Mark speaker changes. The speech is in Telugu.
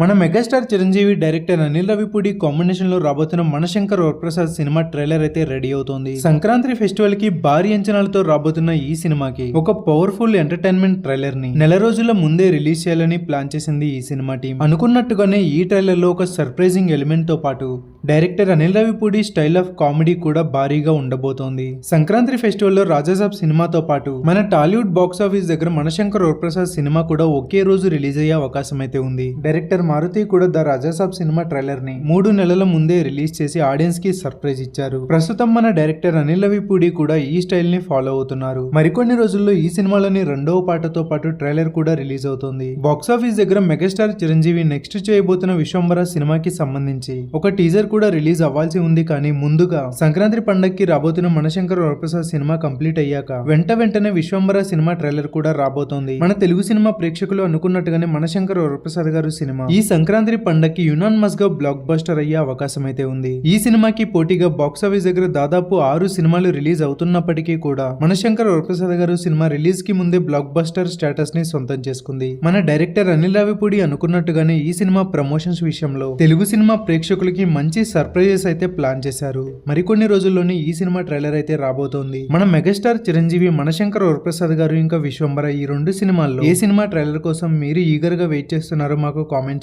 Speaker 1: మన మెగాస్టార్ చిరంజీవి డైరెక్టర్ అనిల్ రవిపూడి కాంబినేషన్లో రాబోతున్న మనశంకర్ వరప్రసాద్ సినిమా ట్రైలర్ అయితే రెడీ అవుతోంది. సంక్రాంతి ఫెస్టివల్కి భారీ అంచనాలతో రాబోతున్న ఈ సినిమాకి ఒక పవర్ఫుల్ ఎంటర్టైన్మెంట్ ట్రైలర్ని నెల రోజుల ముందే రిలీజ్ చేయాలని ప్లాన్ చేసింది ఈ సినిమా టీం. అనుకున్నట్టుగానే ఈ ట్రైలర్లో ఒక సర్ప్రైజింగ్ ఎలిమెంట్తో పాటు director Anil Ravipudi style of comedy కూడా భారీగా ఉండబోతోంది. సంక్రాంతి ఫెస్టివల్లో రాజాసాబ్ సినిమాతో పాటు మన టాలీవుడ్ బాక్స్ ఆఫీస్ దగ్గర మనశంకర్ వరప్రసాద్ సినిమా కూడా ఒకే రోజు రిలీజ్ అయ్యే అవకాశం అయితే ఉంది. డైరెక్టర్ మారుతి కూడా ద రాజాసాబ్ సినిమా ట్రైలర్ని మూడు నెలల ముందే రిలీజ్ చేసి ఆడియన్స్కి సర్ప్రైజ్ ఇచ్చారు. ప్రస్తుతం మన డైరెక్టర్ అనిల్ రవిపూడి కూడా ఈ స్టైల్ని ఫాలో అవుతున్నారు. మరికొన్ని రోజుల్లో ఈ సినిమాలోని రెండవ పాటతో పాటు ట్రైలర్ కూడా రిలీజ్ అవుతుంది. బాక్స్ ఆఫీస్ దగ్గర మెగాస్టార్ చిరంజీవి నెక్స్ట్ చేయబోతున్న విశ్వంబర సినిమాకి సంబంధించి ఒక టీజర్ కూడా రిలీజ్ అవ్వాల్సి ఉంది కానీ ముందుగా సంక్రాంతి పండగకి రాబోతున్న మనశంకర్ వరప్రసాద్ సినిమా కంప్లీట్ అయ్యాక వెంట వెంటనే విశ్వంబర సినిమా ట్రైలర్ కూడా రాబోతోంది. మన తెలుగు సినిమా ప్రేక్షకులు అనుకున్నట్టుగానే మనశంకర్ వరప్రసాద్ గారు సినిమా ఈ ఈ సంక్రాంతి పండగకి యునాన్ మస్గా బ్లాక్ బస్టర్ అయ్యే అవకాశం అయితే ఉంది. ఈ సినిమాకి పోటీగా బాక్స్ ఆఫీస్ దగ్గర దాదాపు ఆరు సినిమాలు రిలీజ్ అవుతున్నప్పటికీ కూడా మనశంకర్ వరప్రసాద్ గారు సినిమా రిలీజ్కి ముందే బ్లాక్ బస్టర్ స్టేటస్ని సొంతం చేసుకుంది. మన డైరెక్టర్ అనిల్ రావిపూడి అనుకున్నట్టుగానే ఈ సినిమా ప్రమోషన్స్ విషయంలో తెలుగు సినిమా ప్రేక్షకులకి మంచి సర్ప్రైజెస్ అయితే ప్లాన్ చేశారు. మరికొన్ని రోజుల్లోనే ఈ సినిమా ట్రైలర్ అయితే రాబోతోంది. మన మెగాస్టార్ చిరంజీవి మనశంకర్ వరప్రసాద్ గారు ఇంకా విశ్వంబర ఈ రెండు సినిమాల్లో ఏ సినిమా ట్రైలర్ కోసం మీరు ఈగర్గా వెయిట్ చేస్తున్నారో మాకు కామెంట్